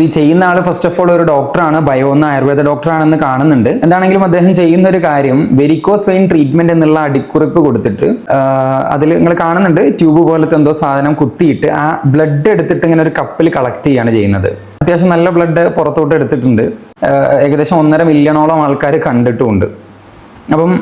ഇത് ചെയ്യുന്ന ആൾ first of all ഒരു ഡോക്ടറാണ് ബയോ എന്ന ആയുർവേദ ഡോക്ടറാണെന്ന് കാണുന്നുണ്ട്. എന്താണെങ്കിലും അദ്ദേഹം ചെയ്യുന്ന ഒരു കാര്യം വെരിക്കോസ് വെയിൻ ട്രീറ്റ്മെന്റ് എന്നുള്ള അടിക്കുറിപ്പ് കൊടുത്തിട്ട് അതിൽ നിങ്ങൾ കാണുന്നുണ്ട് ട്യൂബ് പോലത്തെ എന്തോ സാധനം കുത്തിയിട്ട് ആ ബ്ലഡ് എടുത്തിട്ട് ഇങ്ങനെ ഒരു കപ്പിൽ കളക്ട് ചെയ്യാണ് ചെയ്യുന്നത്. അത്യാവശ്യം നല്ല ബ്ലഡ് പുറത്തോട്ട് എടുത്തിട്ടുണ്ട്. ഏകദേശം ഒന്നര മില്യണോളം ആൾക്കാർ കണ്ടിട്ടുമുണ്ട്. അപ്പം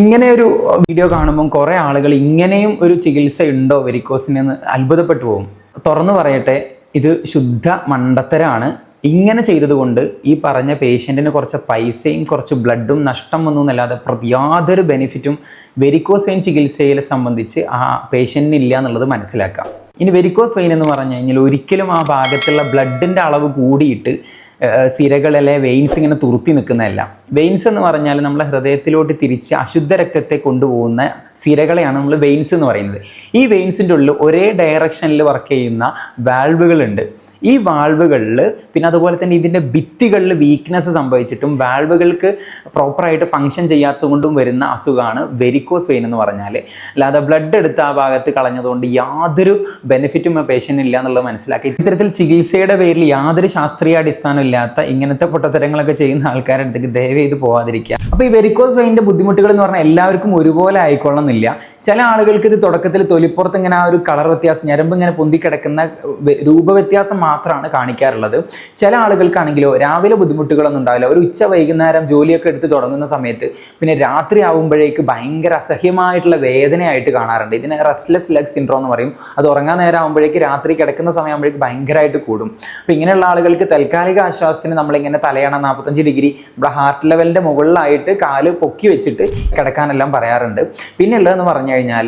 ഇങ്ങനെ ഒരു വീഡിയോ കാണുമ്പം കുറേ ആളുകൾ ഇങ്ങനെയും ഒരു ചികിത്സ ഉണ്ടോ വെരിക്കോസിനെന്ന് അത്ഭുതപ്പെട്ടു പോകും. തുറന്നു പറയട്ടെ ഇത് ശുദ്ധ മണ്ടത്തരാണ്. ഇങ്ങനെ ചെയ്തതുകൊണ്ട് ഈ പറഞ്ഞ പേഷ്യന്റിന് കുറച്ച് പൈസയും കുറച്ച് ബ്ലഡും നഷ്ടം വന്നു എന്നല്ലാതെ യാതൊരു ബെനിഫിറ്റും വെരിക്കോസ് വെയിൻ ചികിത്സയിൽ സംബന്ധിച്ച് ആ പേഷ്യന്റിന് ഇല്ല എന്നുള്ളത് മനസ്സിലാക്കാം. ഇനി വെരിക്കോസ് വെയിൻ എന്ന് പറഞ്ഞു കഴിഞ്ഞാൽ ഒരിക്കലും ആ ഭാഗത്തുള്ള ബ്ലഡിന്റെ അളവ് കൂടിയിട്ട് സിരകളിലെ വെയിൻസ് ഇങ്ങനെ തുറുത്തി നിൽക്കുന്നതല്ല. വെയിൻസ് എന്ന് പറഞ്ഞാൽ നമ്മളെ ഹൃദയത്തിലോട്ട് തിരിച്ച് അശുദ്ധ രക്തത്തെ കൊണ്ടുപോകുന്ന സിരകളെയാണ് നമ്മൾ വെയിൻസ് എന്ന് പറയുന്നത്. ഈ വെയിൻസിന്റെ ഉള്ളിൽ ഒരേ ഡയറക്ഷനിൽ വർക്ക് ചെയ്യുന്ന വാൾവുകളുണ്ട് ഈ വാൾവുകളിൽ പിന്നെ അതുപോലെ തന്നെ ഇതിന്റെ ഭിത്തികളിൽ വീക്ക്നെസ് സംഭവിച്ചിട്ടും വാൾവുകൾക്ക് പ്രോപ്പറായിട്ട് ഫങ്ഷൻ ചെയ്യാത്തതുകൊണ്ടും വരുന്ന അസുഖമാണ് വെരിക്കോസ് വെയിൻ എന്ന് പറഞ്ഞാൽ അല്ലാതെ ബ്ലഡ് എടുത്ത് ആ ഭാഗത്ത് കളഞ്ഞതുകൊണ്ട് യാതൊരു ബെനിഫിറ്റും ആ പേഷ്യന്റ് ഇല്ല എന്നുള്ളത് മനസ്സിലാക്കി. ഇത്തരത്തിൽ ചികിത്സയുടെ പേരിൽ യാതൊരു ശാസ്ത്രീയ അടിസ്ഥാനം ഇല്ലാത്ത ഇങ്ങനത്തെ പൊട്ടത്തരങ്ങളൊക്കെ ചെയ്യുന്ന ആൾക്കാരുടെ അടുത്തേക്ക് ദയവ് ചെയ്ത് പോകാതിരിക്കുക അപ്പോൾ ഈ വെരിക്കോസ് വെയിന്റെ ബുദ്ധിമുട്ടുകൾ എന്ന് പറഞ്ഞാൽ എല്ലാവർക്കും ഒരുപോലെ ആയിക്കൊള്ളണമെന്നില്ല. ചില ആളുകൾക്ക് ഇത് തുടക്കത്തിൽ തൊലിപ്പുറത്ത് ഇങ്ങനെ ആ ഒരു കളർ വ്യത്യാസം ഞരമ്പ് ഇങ്ങനെ പൊന്തിക്കിടക്കുന്ന രൂപവ്യത്യാസം മാത്രമാണ് കാണിക്കാറുള്ളത്. ചില ആളുകൾക്കാണെങ്കിലോ രാവിലെ ബുദ്ധിമുട്ടുകളൊന്നും ഉണ്ടാവില്ല. ഒരു ഉച്ച വൈകുന്നേരം ജോലിയൊക്കെ എടുത്ത് തുടങ്ങുന്ന സമയത്ത് പിന്നെ രാത്രി ആവുമ്പോഴേക്ക് ഭയങ്കര അസഹ്യമായിട്ടുള്ള വേദനയായിട്ട് കാണാറുണ്ട്. ഇതിനെ റെസ്റ്റ്ലെസ് ലെഗ് സിൻഡ്രോം എന്ന് പറയും. അത് ഉറങ്ങാൻ നേരം ആകുമ്പോഴേക്ക് രാത്രി കിടക്കുന്ന സമയമാകുമ്പോഴേക്ക് ഭയങ്കരമായിട്ട് കൂടും. അപ്പോൾ ഇങ്ങനെയുള്ള ആളുകൾക്ക് താൽക്കാലിക ആശ്വാസത്തിന് നമ്മളിങ്ങനെ തലയണ നാൽപ്പത്തഞ്ച് ഡിഗ്രി നമ്മുടെ ഹാർട്ട് ലെവലിന്റെ മുകളിലായിട്ട് കാൽ പൊക്കി വെച്ചിട്ട് കിടക്കാനെല്ലാം പറയാറുണ്ട്. പിന്നെ ഉള്ളതെന്ന് പറഞ്ഞു കഴിഞ്ഞാൽ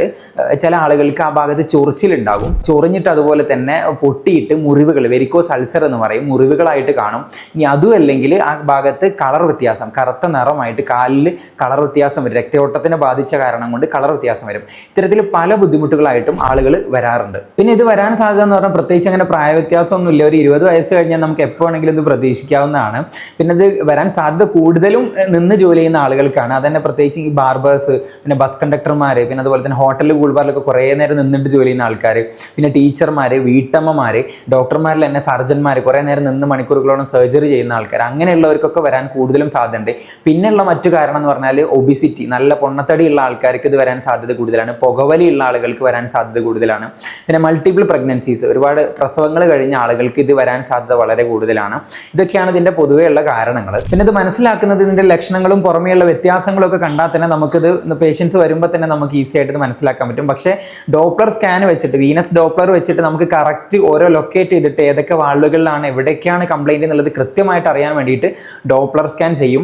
ചില ആളുകൾക്ക് ആ ഭാഗത്ത് ചൊറിച്ചിലുണ്ടാകും. ചൊറിഞ്ഞിട്ട് അതുപോലെ തന്നെ പൊട്ടിയിട്ട് മുറിവുകൾ വെരിക്കോസ് അൾസർ എന്ന് പറയും മുറിവുകളായിട്ട് കാണും. ഇനി അതും അല്ലെങ്കിൽ ആ ഭാഗത്ത് കളർ വ്യത്യാസം കറുത്ത നിറമായിട്ട് കാലിൽ കളർ വ്യത്യാസം വരും. രക്തയോട്ടത്തിനെ ബാധിച്ച കാരണം കൊണ്ട് കളർ വ്യത്യാസം വരും. ഇത്തരത്തിൽ പല ബുദ്ധിമുട്ടുകളായിട്ടും ആളുകൾ വരാറുണ്ട്. പിന്നെ ഇത് വരാൻ സാധ്യത എന്ന് പറഞ്ഞാൽ പ്രത്യേകിച്ച് അങ്ങനെ പ്രായവ്യത്യാസമൊന്നുമില്ല. ഒരു ഇരുപത് വയസ്സ് കഴിഞ്ഞാൽ നമുക്ക് എപ്പോൾ വേണമെങ്കിലും ഇത് പ്രതീക്ഷിക്കാവുന്നതാണ്. പിന്നെ ഇത് വരാൻ സാധ്യത കൂടുതലും നിന്ന് ജോലി ചെയ്യുന്ന ആളുകൾക്കാണ്. അതന്നെ പ്രത്യേകിച്ച് ഈ ബാർബേഴ്സ് പിന്നെ ബസ് കണ്ടക്ടർമാർ പിന്നെ അതുപോലെ തന്നെ ഹോട്ടലിൽ കൂൾബാറിലൊക്കെ കുറേ നേരം നിന്നിട്ട് ജോലി ചെയ്യുന്ന ആൾക്കാർ പിന്നെ ടീച്ചർമാർ വീട്ടമ്മമാർ ഡോക്ടർമാരിൽ തന്നെ സർജന്മാർ കുറേ നേരം നിന്ന് മണിക്കൂറുകളോളം സർജറി ചെയ്യുന്ന ആൾക്കാർ അങ്ങനെയുള്ളവർക്കൊക്കെ വരാൻ കൂടുതലും സാധ്യതയുണ്ട്. പിന്നെയുള്ള മറ്റു കാരണം എന്ന് പറഞ്ഞാൽ ഒബിസിറ്റി നല്ല പൊണ്ണത്തടിയുള്ള ആൾക്കാർക്ക് ഇത് വരാൻ സാധ്യത കൂടുതലാണ്. പുകവലിയുള്ള ആളുകൾക്ക് വരാൻ സാധ്യത കൂടുതലാണ്. പിന്നെ മൾട്ടിപ്പിൾ പ്രഗ്നൻസീസ് ഒരുപാട് പ്രസവങ്ങൾ കഴിഞ്ഞ ആളുകൾക്ക് ഇത് വരാൻ സാധ്യത വളരെ കൂടുതലാണ്. ഇതൊക്കെയാണ് ഇതിന്റെ പൊതുവെയുള്ള കാരണങ്ങൾ. പിന്നെ ഇത് മനസ്സിലാക്കുന്നത് ഇതിന്റെ ലക്ഷണങ്ങളും പുറമേയുള്ള വ്യത്യാസങ്ങളും ഒക്കെ കണ്ടാൽ തന്നെ നമുക്കിത് പേഷ്യൻസ് വരുമ്പോൾ തന്നെ നമുക്ക് ഈസി ആയിട്ട് മനസ്സിലാക്കാൻ പറ്റും. പക്ഷേ ഡോപ്ലർ സ്കാൻ വെച്ചിട്ട് വീനസ് ഡോപ്ലർ വെച്ചിട്ട് നമുക്ക് കറക്റ്റ് ഓരോ ലൊക്കേറ്റ് ചെയ്തിട്ട് ഏതൊക്കെ വാളുകളിലാണ് എവിടേക്കാണ് കംപ്ലൈന്റ് എന്നുള്ളത് കൃത്യമായിട്ട് അറിയാൻ വേണ്ടിയിട്ട് ഡോപ്ലർ സ്കാൻ ചെയ്യും.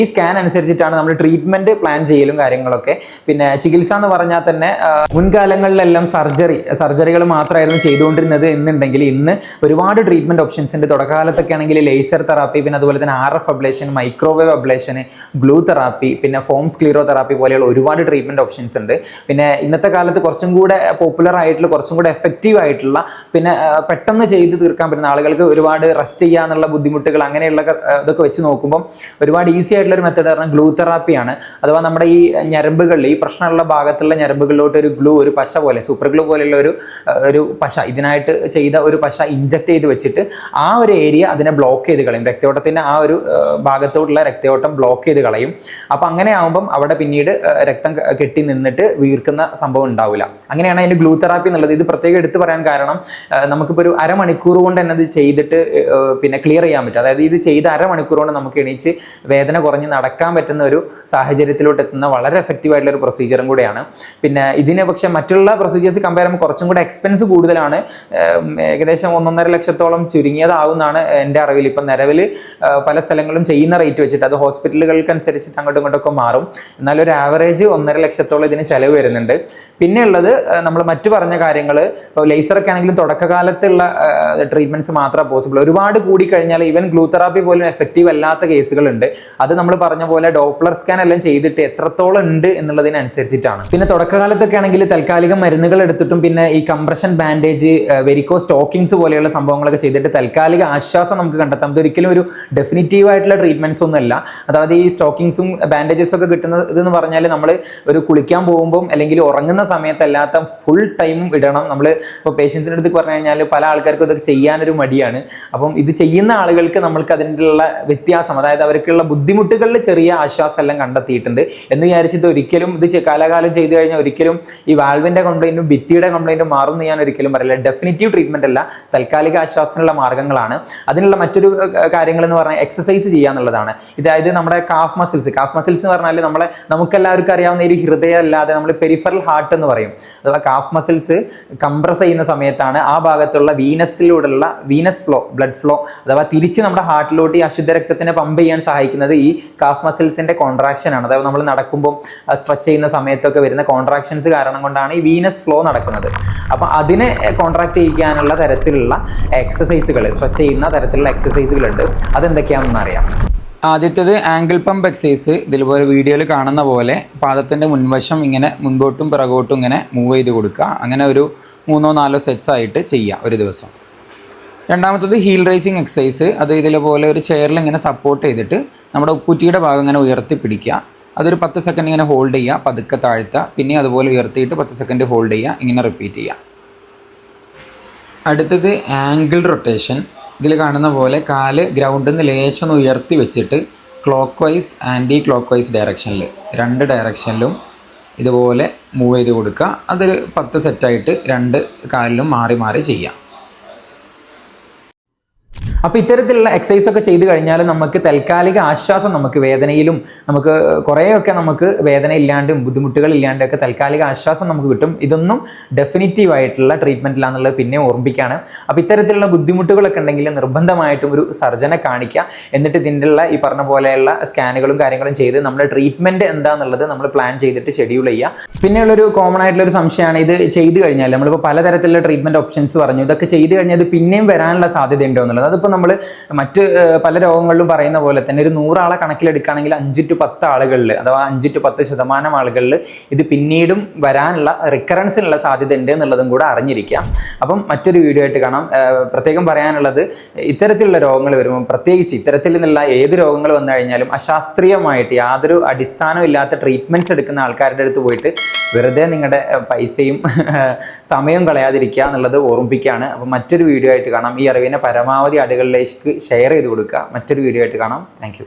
ഈ സ്കാൻ അനുസരിച്ചിട്ടാണ് നമ്മൾ ട്രീറ്റ്മെന്റ് പ്ലാൻ ചെയ്യലും കാര്യങ്ങളൊക്കെ. പിന്നെ ചികിത്സ എന്ന് പറഞ്ഞാൽ തന്നെ മുൻകാലങ്ങളിലെല്ലാം സർജറി സർജറികൾ മാത്രമായിരുന്നു ചെയ്തുകൊണ്ടിരുന്നത് എന്നുണ്ടെങ്കിൽ ഇന്ന് ഒരുപാട് ട്രീറ്റ്മെന്റ് ഓപ്ഷൻസ് ഉണ്ട്. തുടക്കകാലത്തൊക്കെ ആണെങ്കിൽ ലേസർ തെറാപ്പി പിന്നെ അതുപോലെ തന്നെ R F ablation microwave ablation glue therapy പിന്നെ ഫോം സ്ക്ലീറോ തെറാപ്പി പോലെയുള്ള ഒരുപാട് ട്രീറ്റ്മെന്റ് ഓപ്ഷൻസ് ഉണ്ട്. പിന്നെ ഇന്നത്തെ കാലത്ത് കുറച്ചും കൂടെ പോപ്പുലർ ആയിട്ടുള്ള കുറച്ചും കൂടെ എഫക്റ്റീവ് ആയിട്ടുള്ള പിന്നെ പെട്ടെന്ന് ചെയ്ത് തീർക്കാൻ പറ്റുന്ന ആളുകൾക്ക് ഒരുപാട് റെസ്റ്റ് ചെയ്യാന്നുള്ള ബുദ്ധിമുട്ടുകൾ അങ്ങനെയുള്ള ഇതൊക്കെ വെച്ച് നോക്കുമ്പോൾ ഒരുപാട് ഈസി ആയിട്ടുള്ള ഒരു മെത്തേഡ് പറഞ്ഞാൽ ഗ്ലൂ തെറാപ്പിയാണ് അഥവാ നമ്മുടെ ഈ ഞരമ്പുകളിൽ ഈ പ്രശ്നമുള്ള ഭാഗത്തുള്ള ഞരമ്പുകളിലോട്ട് ഒരു ഗ്ലൂ ഒരു പശ പോലെ സൂപ്പർ ഗ്ലൂ പോലെയുള്ള ഒരു ഒരു പശ ഇതിനായിട്ട് ചെയ്ത ഒരു പശ ഇഞ്ചക്ട് ചെയ്ത് വെച്ചിട്ട് ആ ഒരു ഏരിയ അതിനെ ബ്ലോക്ക് ചെയ്ത് കളയും. രക്തയോട്ടത്തിന്റെ ആ ഒരു ഭാഗത്തോടുള്ള രക്തയോട്ടം ബ്ലോക്ക് ചെയ്ത് കളയും. അപ്പം അങ്ങനെ ആകുമ്പം അവിടെ പിന്നീട് രക്തം കെട്ടി നിന്നിട്ട് വീർക്കുന്ന സംഭവം ഉണ്ടാവില്ല. അങ്ങനെയാണ് അതിന്റെ ഗ്ലൂ തെറാപ്പി എന്നുള്ളത്. ഇത് പ്രത്യേകം എടുത്തു പറയാൻ കാരണം നമുക്കിപ്പോൾ ഒരു അരമണിക്കൂർ കൊണ്ട് തന്നെ ഇത് ചെയ്തിട്ട് പിന്നെ ക്ലിയർ ചെയ്യാൻ പറ്റും. അതായത് ഇത് ചെയ്ത് അരമണിക്കൂർ കൊണ്ട് നമുക്ക് എണീച്ച് വേദന കുറഞ്ഞ് നടക്കാൻ പറ്റുന്ന ഒരു സാഹചര്യത്തിലോട്ട് എത്തുന്ന വളരെ എഫക്റ്റീവ് ആയിട്ടുള്ള ഒരു പ്രൊസീജിയറും കൂടെയാണ്. പിന്നെ ഇതിനെ പക്ഷേ മറ്റുള്ള പ്രൊസീജിയേഴ്സ് കമ്പയർ ചെയ്യുമ്പോൾ കുറച്ചും കൂടെ എക്സ്പെൻസ് കൂടുതലാണ്. ഏകദേശം ഒന്നൊന്നര ലക്ഷത്തോളം ചുരുങ്ങിയതാവുന്നതാണ് എന്റെ അറിവിൽ. ഇപ്പം നിലവിൽ പല സ്ഥലങ്ങളും ചെയ്യുന്ന റേറ്റ് വെച്ചിട്ട് അത് ഹോസ്പിറ്റലുകൾക്ക് അനുസരിച്ചിട്ട് അങ്ങോട്ടും ഇങ്ങോട്ടൊക്കെ മാറും. എന്നാലും ഒരു ആവറേജ് ഒന്നര ലക്ഷത്തോളം ഇതിന് ചിലവ് വരുന്നുണ്ട്. പിന്നെ ഉള്ളത് നമ്മൾ മറ്റു പറഞ്ഞ കാര്യങ്ങൾ ഇപ്പോൾ ലേസറൊക്കെ ആണെങ്കിലും തുടക്കകാലത്തുള്ള ട്രീറ്റ്മെന്റ്സ് മാത്രമേ പോസിബിൾ ഒരുപാട് കൂടിക്കഴിഞ്ഞാൽ ഈവൻ ഗ്ലൂ തെറാപ്പി പോലും എഫക്റ്റീവ് അല്ലാത്ത കേസുകളുണ്ട്. അത് നമ്മൾ പറഞ്ഞ പോലെ ഡോപ്ലർ സ്കാൻ എല്ലാം ചെയ്തിട്ട് എത്രത്തോളം ഉണ്ട് എന്നുള്ളതിനനുസരിച്ചിട്ടാണ്. പിന്നെ തുടക്കകാലത്തൊക്കെ ആണെങ്കിൽ താൽക്കാലിക മരുന്നുകൾ എടുത്തിട്ടും പിന്നെ ഈ കംപ്രഷൻ ബാൻഡേജ് വെരിക്കോ സ്റ്റോക്കിങ്സ് പോലെയുള്ള സംഭവങ്ങളൊക്കെ ചെയ്തിട്ട് താൽക്കാലിക ആശ്വാസം നമുക്ക് കണ്ടെത്താം. ഇതൊരിക്കലും ഒരു ഡെഫിനറ്റീവ് ആയിട്ടുള്ള ട്രീറ്റ്മെന്റ്സ് ഒന്നുമല്ല. അതായത് ഈ സ്റ്റോക്കിങ്സും ബാൻഡേജസും ഒക്കെ കിട്ടുന്നത് എന്ന് പറഞ്ഞാൽ നമ്മൾ ഒരു കുളിക്കാൻ പോകുമ്പോൾ അല്ലെങ്കിൽ ഉറങ്ങുന്ന സമയത്തല്ലാത്ത ഫുൾ ടൈമും ഇടണം. നമ്മൾ ഇപ്പോൾ പേഷ്യൻസിന്റെ അടുത്ത് പറഞ്ഞു കഴിഞ്ഞാൽ പല ആൾക്കാർക്കും ഇതൊക്കെ ചെയ്യാനൊരു മടിയാണ്. അപ്പം ഇത് ചെയ്യുന്ന ആളുകൾക്ക് നമ്മൾക്ക് ഉള്ള വ്യത്യാസം അതായത് അവർക്കുള്ള ബുദ്ധിമുട്ടുകളിൽ ചെറിയ ആശ്വാസം എല്ലാം കണ്ടെത്തിയിട്ടുണ്ട്. എന്ന് വിചാരിച്ചിട്ട് ഒരിക്കലും ഇത് കാലാകാലം ചെയ്തു കഴിഞ്ഞാൽ ഒരിക്കലും ഈ വാൽവിന്റെ കംപ്ലൈന്റും ഭിത്തിയുടെ കംപ്ലൈന്റും മാറുമെന്ന് ഞാൻ ഒരിക്കലും പറയില്ല. ഡെഫിനറ്റീവ് ട്രീറ്റ്മെന്റ് അല്ല താൽക്കാലിക ആശ്വാസത്തിനുള്ള മാർഗങ്ങളാണ് അതിനുള്ള മറ്റൊരു കാര്യങ്ങൾ എന്ന് പറഞ്ഞാൽ എക്സസൈസ് ചെയ്യുക എന്നുള്ളതാണ്. ഇതായത് നമ്മുടെ കാഫ് മസിൽസ് കാഫ് മസിൽസ് എന്ന് പറഞ്ഞാൽ നമ്മളെ നമുക്കെല്ലാവർക്കും അറിയാവുന്ന ഒരു ഹൃദയം അല്ലാതെ നമ്മൾ പെരിഫറൽ ഹാർട്ട് എന്ന് പറയും. അഥവാ കാഫ് മസിൽസ് കംപ്രസ് ചെയ്യുന്ന സമയത്താണ് ആ ഭാഗത്തുള്ള വീനസിലൂടെയുള്ള വീനസ് ഫ്ലോ ബ്ലഡ് ഫ്ലോ അഥവാ തിരിച്ച് നമ്മുടെ ഹാർട്ടിലോട്ട് ഈ അശുദ്ധ രക്തത്തിനെ പമ്പ് ചെയ്യാൻ സഹായിക്കുന്നത് ഈ കാഫ് മസിൽസിന്റെ കോൺട്രാക്ഷൻ ആണ്. അതായത് നമ്മൾ നടക്കുമ്പോൾ സ്ട്രെച്ച് ചെയ്യുന്ന സമയത്തൊക്കെ വരുന്ന കോൺട്രാക്ഷൻസ് കാരണം കൊണ്ടാണ് ഈ വീനസ് ഫ്ലോ നടക്കുന്നത്. അപ്പോൾ അതിനെ കോൺട്രാക്ട് ചെയ്യിക്കാനുള്ള തരത്തിലുള്ള എക്സസൈസുകൾ സ്ട്രെച്ച് ചെയ്യുന്ന തരത്തിലുള്ള എക്സസൈസുകളുണ്ട് അതെന്തൊക്കെയാണെന്ന് അറിയാം. ആദ്യത്തേത് ആംഗിൾ പമ്പ് എക്സസൈസ് ഇതിലുപോലെ വീഡിയോയിൽ കാണുന്ന പോലെ പാദത്തിന്റെ മുൻവശം ഇങ്ങനെ മുൻപോട്ടും പിറകോട്ടും ഇങ്ങനെ മൂവ് ചെയ്ത് കൊടുക്കുക. അങ്ങനെ ഒരു മൂന്നോ നാലോ സെറ്റ്സ് ആയിട്ട് ചെയ്യുക ഒരു ദിവസം. രണ്ടാമത്തത് ഹീൽ റൈസിങ് എക്സസൈസ് അത് ഇതിലുപോലെ ഒരു ചെയറിൽ ഇങ്ങനെ സപ്പോർട്ട് ചെയ്തിട്ട് നമ്മുടെ ഉപ്പുറ്റിയുടെ ഭാഗം ഇങ്ങനെ ഉയർത്തി പിടിക്കുക. അതൊരു പത്ത് സെക്കൻഡ് ഇങ്ങനെ ഹോൾഡ് ചെയ്യുക. പതുക്കെ താഴ്ത്തുക. പിന്നെ അതുപോലെ ഉയർത്തിയിട്ട് പത്ത് സെക്കൻഡ് ഹോൾഡ് ചെയ്യുക. ഇങ്ങനെ റിപ്പീറ്റ് ചെയ്യുക. അടുത്തത് ആംഗിൾ റൊട്ടേഷൻ ഇതിൽ കാണുന്ന പോലെ കാൽ ഗ്രൗണ്ടിൽ നിന്ന് ലേശം ഉയർത്തി വെച്ചിട്ട് clockwise anticlockwise ഡയറക്ഷനിൽ രണ്ട് ഡയറക്ഷനിലും ഇതുപോലെ മൂവ് ചെയ്ത് കൊടുക്കുക. അതൊരു പത്ത് സെറ്റായിട്ട് രണ്ട് കാലിലും മാറി മാറി ചെയ്യാം. അപ്പോൾ ഇത്തരത്തിലുള്ള എക്സസൈസ് ഒക്കെ ചെയ്തു കഴിഞ്ഞാൽ നമുക്ക് താൽക്കാലിക ആശ്വാസം നമുക്ക് വേദനയിലും നമുക്ക് കുറേയൊക്കെ നമുക്ക് വേദന ഇല്ലാണ്ടും ബുദ്ധിമുട്ടുകൾ ഇല്ലാണ്ടും ഒക്കെ താൽക്കാലിക ആശ്വാസം നമുക്ക് കിട്ടും. ഇതൊന്നും ഡെഫിനറ്റീവ് ആയിട്ടുള്ള ട്രീറ്റ്മെന്റ് പിന്നെ ഓർമ്മിപ്പിക്കുകയാണ് അപ്പോൾ ഇത്തരത്തിലുള്ള ബുദ്ധിമുട്ടുകളൊക്കെ ഉണ്ടെങ്കിൽ നിർബന്ധമായിട്ടും ഒരു സർജനെ കാണിക്കുക. എന്നിട്ട് ഇതിന്റെ ഉള്ള ഈ പറഞ്ഞ പോലെയുള്ള സ്കാനുകളും കാര്യങ്ങളും ചെയ്ത് നമ്മുടെ ട്രീറ്റ്മെന്റ് എന്താണെന്നുള്ളത് നമ്മൾ പ്ലാൻ ചെയ്തിട്ട് ഷെഡ്യൂൾ ചെയ്യുക. പിന്നെയുള്ളൊരു കോമൺ ആയിട്ടുള്ള ഒരു സംശയമാണ് ഇത് ചെയ്തു കഴിഞ്ഞാൽ നമ്മളിപ്പോൾ പലതരത്തിലുള്ള ട്രീറ്റ്മെന്റ് ഓപ്ഷൻസ് പറഞ്ഞു. ഇതൊക്കെ ചെയ്തു കഴിഞ്ഞാൽ ഇത് പിന്നെയും വരാനുള്ള സാധ്യത ഉണ്ടോ എന്നുള്ളത്. അതിപ്പോൾ നമ്മൾ മറ്റ് പല രോഗങ്ങളിലും പറയുന്ന പോലെ തന്നെ ഒരു നൂറാളെ കണക്കിലെടുക്കുകയാണെങ്കിൽ അഞ്ച് ടു പത്ത് ആളുകളിൽ അഥവാ അഞ്ച് ടു പത്ത് ശതമാനം ആളുകളിൽ ഇത് പിന്നീടും വരാനുള്ള റിക്കറൻസിനുള്ള സാധ്യത ഉണ്ട് എന്നുള്ളതും കൂടെ അറിഞ്ഞിരിക്കുക. അപ്പം മറ്റൊരു വീഡിയോ ആയിട്ട് കാണാം. പ്രത്യേകം പറയാനുള്ളത് ഇത്തരത്തിലുള്ള രോഗങ്ങൾ വരുമ്പോൾ പ്രത്യേകിച്ച് ഇത്തരത്തിൽ നിന്നുള്ള ഏത് രോഗങ്ങൾ വന്നു കഴിഞ്ഞാലും അശാസ്ത്രീയമായിട്ട് യാതൊരു അടിസ്ഥാനവും ഇല്ലാത്ത ട്രീറ്റ്മെന്റ്സ് എടുക്കുന്ന ആൾക്കാരുടെ അടുത്ത് പോയിട്ട് വെറുതെ നിങ്ങളുടെ പൈസയും സമയവും കളയാതിരിക്കുക എന്നുള്ളത് ഓർമ്മിപ്പിക്കുകയാണ്. അപ്പം മറ്റൊരു വീഡിയോ ആയിട്ട് കാണാം. ഈ അറിവിനെ പരമാവധി ആളുകളിലേക്ക് ഷെയർ ചെയ്ത് കൊടുക്കുക. മറ്റൊരു വീഡിയോ ആയിട്ട് കാണാം. താങ്ക്